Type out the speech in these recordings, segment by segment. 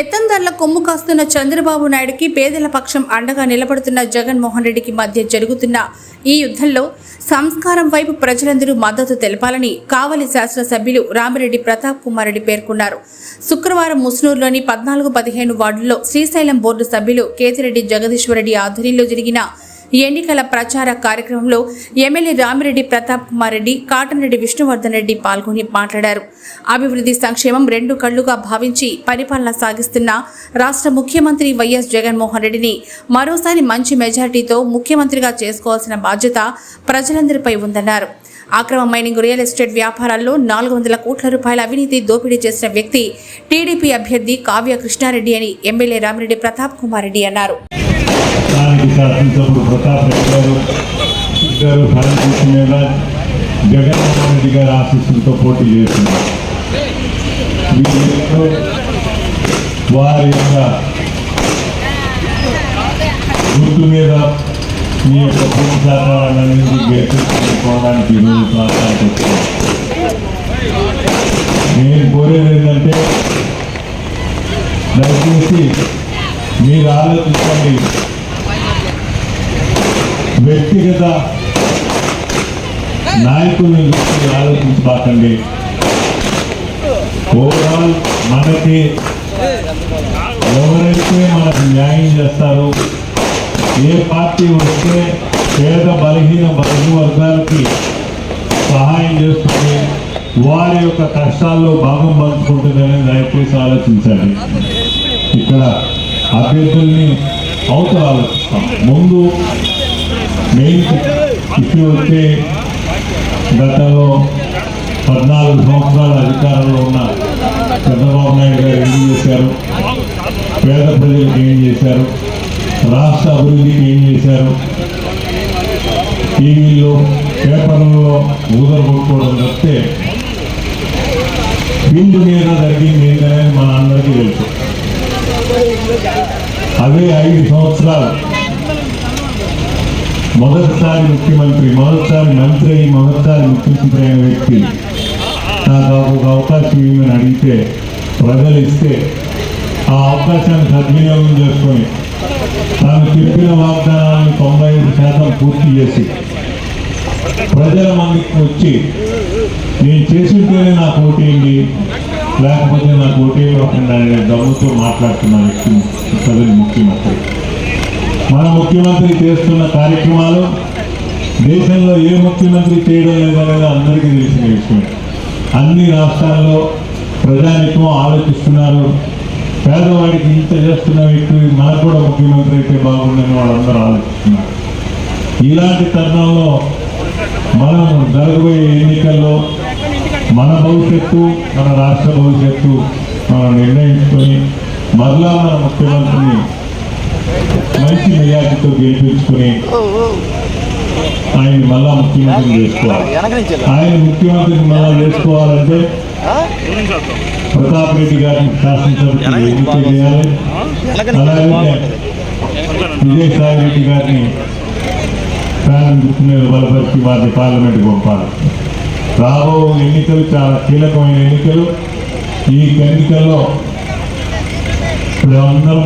పెత్తందారుల కొమ్ము కాస్తున్న చంద్రబాబు నాయుడుకి పేదల పక్షం అండగా నిలబడుతున్న జగన్మోహన్ రెడ్డికి మధ్య జరుగుతున్న ఈ యుద్ధంలో సంస్కారం వైపు ప్రజలందరూ మద్దతు తెలపాలని కావలి శాసనసభ్యులు రామిరెడ్డి ప్రతాప్ కుమార్ రెడ్డి పేర్కొన్నారు. శుక్రవారం ముస్నూరులోని పద్నాలుగు పదిహేను వార్డుల్లో శ్రీశైలం బోర్డు సభ్యులు కేతిరెడ్డి జగదీశ్వరరెడ్డి ఆధ్వర్యంలో జరిగిన ఎన్నికల ప్రచార కార్యక్రమంలో ఎమ్మెల్యే రామిరెడ్డి ప్రతాప్ కుమార్ రెడ్డి కాటన్రెడ్డి విష్ణువర్ధన్ రెడ్డి పాల్గొని మాట్లాడారు. అభివృద్ధి సంక్షేమం రెండు కళ్ళుగా భావించి పరిపాలన సాగిస్తున్న రాష్ట్ర ముఖ్యమంత్రి వైఎస్ జగన్మోహన్ రెడ్డిని మరోసారి మంచి మెజార్టీతో ముఖ్యమంత్రిగా చేసుకోవాల్సిన బాధ్యత ప్రజలందరిపై ఉందన్నారు. అక్రమ మైనింగ్ రియల్ ఎస్టేట్ వ్యాపారాల్లో నాలుగు వందల కోట్ల రూపాయల అవినీతి దోపిడీ చేసిన వ్యక్తి టీడీపీ అభ్యర్థి కావ్య కృష్ణారెడ్డి అని ఎమ్మెల్యే రామిరెడ్డి ప్రతాప్ కుమార్ రెడ్డి అన్నారు. స్థానిక శాసనసభ్యుడు ప్రతాప్ రెడ్డి గారు ఇద్దరు సర్వీస్ మీద జగన్మోహన్ రెడ్డి గారి ఆశీస్సులతో పోటీ చేస్తున్నారు వీరిలో వారి యొక్క గుర్తు మీద మీ యొక్క భూమి శాతాలన్నింటినీ గెలుచుకోవడానికి ఈరోజు ప్రాంతానికి వచ్చారు నేను కోరేది ఏంటంటే దయచేసి మీరు ఆలోచించండి వ్యక్తిగత నాయకుల్ని గురించి ఆలోచించబాకండి. ఓవరాల్ మనకి ఎవరైతే మనకు న్యాయం చేస్తారో ఏ పార్టీ వస్తే పేద బలహీన బలహీన వర్గాలకి సహాయం చేస్తుంది వారి యొక్క కష్టాల్లో భాగం పంచుకుంటుందని దయచేసి ఆలోచించండి. ఇక్కడ అభ్యర్థుల్ని అవతల ఆలోచిస్తాం. ముందు మెయిన్ ఇష్యూ వచ్చే గతంలో పద్నాలుగు సంవత్సరాల అధికారంలో ఉన్న చంద్రబాబు నాయుడు గారు ఏం చేశారు? పేద ప్రజలకు ఏం చేశారు? రాష్ట్ర అభివృద్ధికి ఏం చేశారు? టీవీలో పేపర్లలో ఊదర కొట్టుకోవడం తప్పితే బిందు మీద జరిగింది ఏంటనేది మన అందరికీ తెలుసు. అదే ఐదు సంవత్సరాలు మొదటిసారి ముఖ్యమంత్రి మొదటిసారి మంత్రి అయి మొదటిసారి ముఖ్యమంత్రి అయిన వ్యక్తి. నాకు ఒక అవకాశం ఇవ్వమని అడిగితే ప్రజలు ఇస్తే ఆ అవకాశాన్ని సద్వినియోగం చేసుకొని తాను చెప్పిన వాగ్దానాలను తొంభై ఐదు శాతం పూర్తి చేసి ప్రజల మందికి వచ్చి నేను చేసింటేనే నాకు ఓటేయండి లేకపోతే నాకు ఓటేయకుండా అనే దమ్ముతో మాట్లాడుతున్న వ్యక్తి ప్రజలు ముఖ్యమంత్రి. మన ముఖ్యమంత్రి చేస్తున్న కార్యక్రమాలు దేశంలో ఏ ముఖ్యమంత్రి చేయడం లేదనేది అందరికీ తెలిసిన విషయం అన్ని రాష్ట్రాల్లో ప్రజానికం ఆలోచిస్తున్నారు. పేదవాడికి ఇంత చేస్తున్న వ్యక్తి మనకు కూడా ముఖ్యమంత్రి అయితే బాగుండని వాళ్ళందరూ ఆలోచిస్తున్నారు. ఇలాంటి తరుణంలో మనం జరగబోయే ఎన్నికల్లో మన భవిష్యత్తు మన రాష్ట్ర భవిష్యత్తు మనం నిర్ణయించుకొని మరలా మన ముఖ్యమంత్రిని మంచి మెజార్టీతో గెలిపించుకుని ఆయన మళ్ళా ముఖ్యమంత్రిని చేసుకోవాలి. ఆయన ముఖ్యమంత్రిని మళ్ళా చేసుకోవాలంటే? ప్రతాప్ రెడ్డి గారిని శాసనసభకి ఎన్నిక చేయాలి అలాగే. విజయసాయి రెడ్డి గారిని ప్రాణం గుర్తున్న బలపరిచి వారిని పార్లమెంట్కి పంపాలి రాబో ఎన్నికలు చాలా కీలకమైన ఎన్నికలు ఈ ఎన్నికల్లో ఇప్పుడు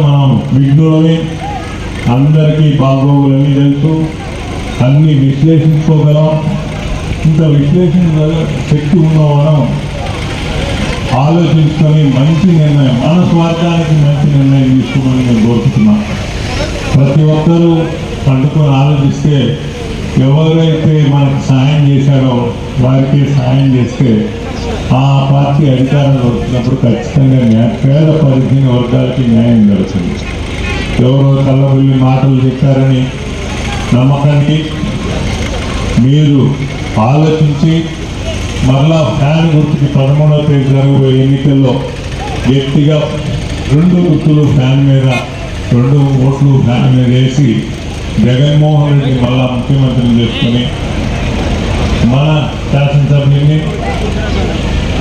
మనం విజ్ఞులని అందరికీ బాగోగులన్నీ తెలుసు. అన్ని విశ్లేషించుకోగలం. ఇంత విశ్లేషించగల శక్తి ఉన్న మనం ఆలోచించుకొని మంచి నిర్ణయం మన స్వార్థానికి మంచి నిర్ణయం తీసుకోమని నేను కోరుతున్నాను ప్రతి ఒక్కరూ పండుకొని ఆలోచిస్తే ఎవరైతే మనకు సహాయం చేశారో వారికి సహాయం చేస్తే ఆ పార్టీ అధికారంలో వచ్చినప్పుడు ఖచ్చితంగా పేద పరిధిని వర్గాలకి న్యాయం జరుగుతుంది. ఎవరో తల్లబుల్లి మాటలు చెప్పారని నమ్మకానికి మీరు ఆలోచించి మరలా ఫ్యాన్ గుర్తుకి పదమూడవ తేదీ జరగబోయే ఎన్నికల్లో వ్యక్తిగా రెండు గుర్తులు ఫ్యాన్ మీద రెండు ఓట్లు ఫ్యాన్ మీద వేసి జగన్మోహన్ రెడ్డి మళ్ళా ముఖ్యమంత్రిని చేసుకొని మన శాసనసభ్యుని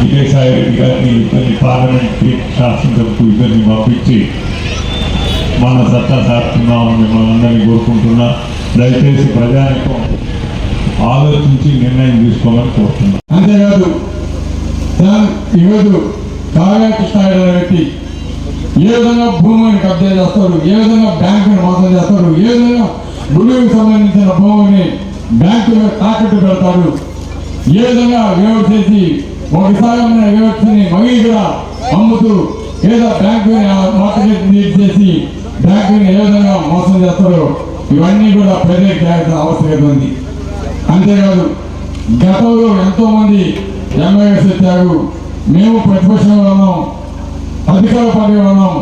విజయసాయి రెడ్డి గారిని ఇద్దరిని పార్లమెంట్కి శాసనసభకు ఇద్దరిని పంపించి మన సత్తా సాగుతున్నామని మిమ్మల్ని అందరినీ కోరుకుంటున్నా. దయచేసి ప్రజానికం ఆలోచించి నిర్ణయం తీసుకోమని కోరుతున్నా. అంతేకాదు ఈరోజు కావ్య కృష్ణారెడ్డి ఏ విధంగా భూమిని కబ్జా చేస్తారు ఏ విధంగా బ్యాంకుని మోసం చేస్తారు ఏ విధంగా గుడికి సంబంధించిన భూమిని బ్యాంకులో తాకట్టు పెడతారు. ఏ విధంగా వ్యవస్థ చేసి ఒకసారి వ్యవస్థని మగి కూడా అమ్ముతూ ఏదో బ్యాంకుని మార్కెట్ చేసి బ్యాంకుని ఏ విధంగా మోసం చేస్తారో ఇవన్నీ కూడా ప్రజలకు చేయాల్సిన ఆవశ్యకత ఉంది. అంతేకాదు గతంలో ఎంతో మంది ఎంఐఎస్ వచ్చారు. మేము ప్రతిపక్షంలో ఉన్నాం. అధికార పార్టీ ఉన్నాం.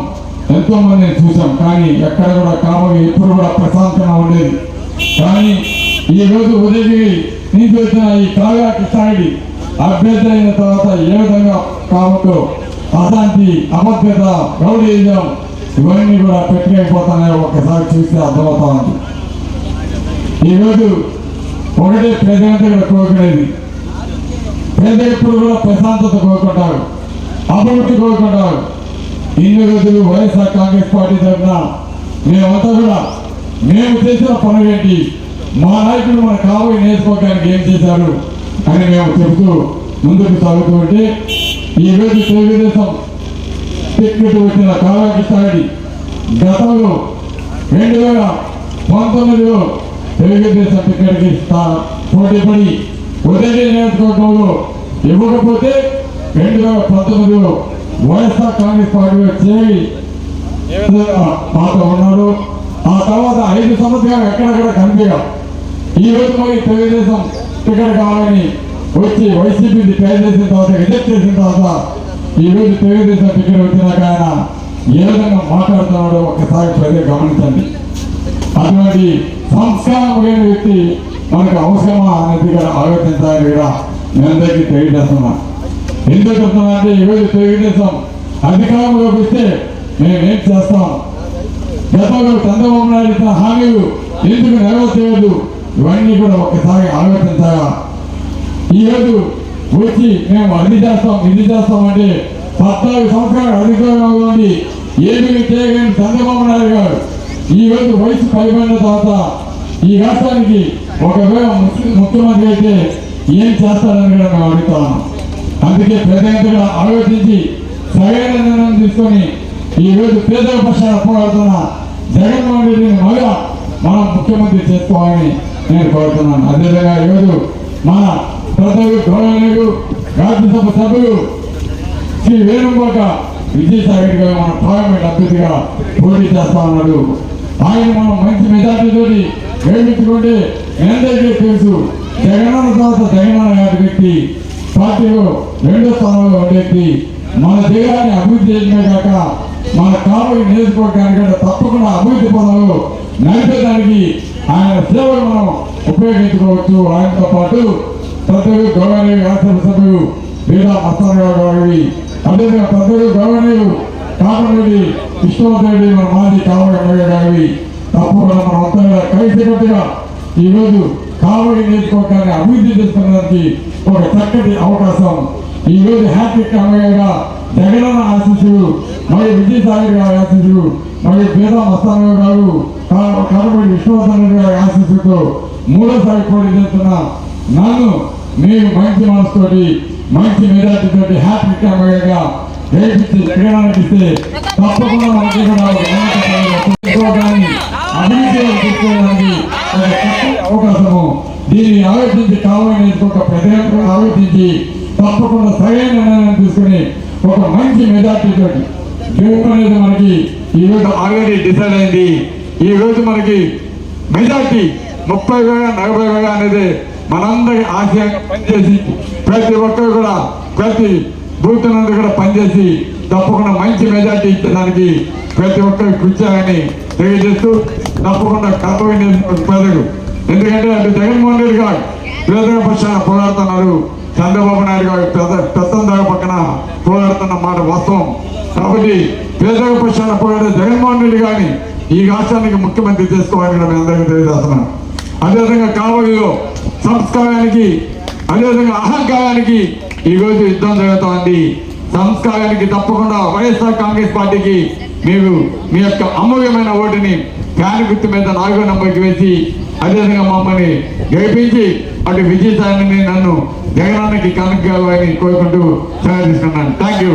ఎంతో మందిని చూసాం. కానీ ఎక్కడ కూడా కావాలి ఎప్పుడు కూడా ప్రశాంతంగా ఉండేది. కానీ ఈ రోజు ఉదయగిరి నుంచి వచ్చిన ఈ కాగా కృష్ణారెడ్డి అభ్యర్థి అయిన తర్వాత ఏ విధంగా కాబట్టి అశాంతి అభద్రత రౌడీజం ఇవన్నీ కూడా పెట్టలేకపోతున్నాయో ఒకసారి చూస్తే అర్థమవుతా ఉంది ఈరోజు ఒకటే ప్రజలంతా కూడా కోరుకునేది. పేద ఎప్పుడు కూడా ప్రశాంతత కోరుకుంటారు అభివృద్ధి కోరుకుంటారు. ఇన్ని రోజులు వైఎస్ఆర్ కాంగ్రెస్ పార్టీ తరఫున మేమంతా కూడా మేము చేసిన పనులు ఏంటి మా నాయకులు మన కావలి నేర్చుకోవడానికి ఏం చేశారు అని మేము చెబుతూ ముందుకు సాగుతుంటే ఈరోజు తెలుగుదేశం టిక్కెట్ వచ్చిన కావ్య గతంలో రెండు వేల పంతొమ్మిదిలో తెలుగుదేశం టిక్కెట్కి స్థా- పోటీపడి ఉదయం నియోజకవర్గంలో ఇవ్వకపోతే రెండు వేల పంతొమ్మిదిలో వైఎస్ఆర్ కాంగ్రెస్ పార్టీలో చేరి పాత ఉన్నారు ఆ తర్వాత ఐదు సంవత్సరాలు ఎక్కడెక్కడ కనిపించారు ఈ రోజు మరి తెలుగుదేశం టికెట్ కావాలని వచ్చి వైసీపీని ట్రై చేసిన తర్వాత రిజెక్ట్ చేసిన తర్వాత ఈ రోజు తెలుగుదేశం టికెట్ వచ్చినాక ఆయన ఏ విధంగా మాట్లాడుతున్నాడో ఒకసారి ప్రజలు గమనించండి. అటువంటి సంస్కారం లేని వ్యక్తి మనకు అవసరమా అనేది కూడా ఆలోచించాలని కూడా మీ అందరికీ తెలియజేస్తున్నా. ఎందుకు చెప్తున్నా అంటే ఈరోజు తెలుగుదేశం అధికారంలోకి వస్తే మేమేం చేస్తాం? గతంలో చంద్రబాబు నాయుడు ఇచ్చిన హామీలు ఎందుకు నెరవేర్చలేదు? ఇవన్నీ కూడా ఒకసారి ఆలోచించగా ఈరోజు వచ్చి మేము అన్ని చేస్తాం ఇది చేస్తాం అంటే పద్నాలుగు సంవత్సరాలు అధికారంలో ఉండి ఏమీ చేయలేని చంద్రబాబు నాయుడు గారు. ఈ రోజు వయసు పైబడిన తర్వాత ఈ రాష్ట్రానికి ఒకవేళ ముఖ్యమంత్రి అయితే ఏం చేస్తారని కూడా మేము అడుగుతాము అందుకే ప్రజలంతా ఆలోచించి సరైన నిర్ణయం తీసుకొని ఈ రోజు పేదల పక్షాన పోరాడుతున్న జగన్మోహన్ రెడ్డిని మళ్ళా మనం ముఖ్యమంత్రి చేసుకోవాలని నేను కోరుతున్నాను. అదేవిధంగా ఈరోజు మన ప్రజలు గౌరవనీయులు రాజ్యసభ సభ్యులు శ్రీ వేణుగోట విజయసాగర్ గారు మన పార్లమెంట్ అభ్యర్థిగా పోటీ చేస్తా ఉన్నాడు. ఆయన మనం మంచి మెజార్టీతో గెలిపించుకుంటే ఎందరికీ తెలుసు జగనన్న తర్వాత జగనన్న గారి వ్యక్తి పార్టీలో రెండో స్థానంలో ఉండేది మన దేహాన్ని అభివృద్ధి చేయడమే కాక మన కావలి నియోజకవర్గానికి తప్పకుండా అభివృద్ధి పనులు నడిపేదానికి సేవలు మనం ఉపయోగించుకోవచ్చు. ఆయనతో పాటు పెద్దలు గౌరవనీయ రాజ్యసభ సభ్యులు లేదా మస్తానరావు గారి అదేవిధంగా పెద్దలు గౌరవనీయులు కామరెడ్డి విష్ణువర్ధన్ మన మాజీ కామరెడ్డి గారి తప్పకుండా మనం అంతా కూడా కలిసికట్టుగా ఈరోజు కామరెడ్డి నియోజకవర్గాన్ని అభివృద్ధి చేసుకోవడానికి ఒక చక్కటి అవకాశం. ఈరోజు హ్యాపీ హ్యాట్రిక్ జగనన్న ఆశీస్సులు మరియు విజయసాగర్ గారి ఆశీస్సులు మరియు పేద మస్తానరావు గారు కారపడి విష్ణువర్ధన్ రెడ్డి గారి ఆశీస్సులతో మూడోసారి పోటీ చేస్తున్న నన్ను మీరు మంచి మనసుతోటి మంచి మెజార్టీ హ్యాపీ క్యామరాగా ఎమ్మెల్యేగా గెలిపించి జగనానికి తప్పకుండా మనకి కూడా అభివృద్ధి తీసుకోవడానికి అవకాశము. దీన్ని ఆలోచించి కావాలని ఒక ప్రజలకు ఆలోచించి తప్పకుండా సరైన నిర్ణయం తీసుకుని ఒక మంచి మెజార్టీతో గెలుపు అనేది మనకి ఈరోజు ఆల్రెడీ డిసైడ్ అయింది. ఈ రోజు మనకి మెజార్టీ ముప్పై వేల నలభై వేల అనేది మనందరి ఆశయంగా పనిచేసి ప్రతి ఒక్కరు కూడా ప్రతి బూత్ నుండి కూడా పనిచేసి తప్పకుండా మంచి మెజార్టీ ఇచ్చేదానికి ప్రతి ఒక్కరు కృషి తెలియజేస్తూ తప్పకుండా కర్తవ్య ప్రజలు ఎందుకంటే అటు జగన్మోహన్ రెడ్డి గారు పేదల పక్షాన పోరాడుతున్నారు. చంద్రబాబు నాయుడు గారు పెద్ద పెత్తందారు పక్కన పోరాడుతున్న మాట వాస్తవం. కాబట్టి పేదల పక్షాన పోరాడే జగన్మోహన్ రెడ్డి గారిని ఈ రాష్ట్రానికి ముఖ్యమంత్రి చేసుకోవాలని కూడా మేము అందరికీ తెలియజేస్తున్నాం అదేవిధంగా కావలిలో సంస్కారానికి అదేవిధంగా అహంకారానికి ఈ రోజు యుద్ధం జరుగుతోంది. సంస్కారానికి తప్పకుండా వైఎస్ఆర్ కాంగ్రెస్ పార్టీకి మీరు మీ యొక్క అమూల్యమైన ఓటుని ఫ్యాన్ గుర్తు మీద నాలుగో నంబర్కి వేసి అదేవిధంగా మమ్మల్ని గెలిపించి అటు విజయసాయిని నన్ను జగనాన్నకి కనుక్కోవాలని కోరుకుంటూ సెలవు తీసుకున్నాను. Thank you.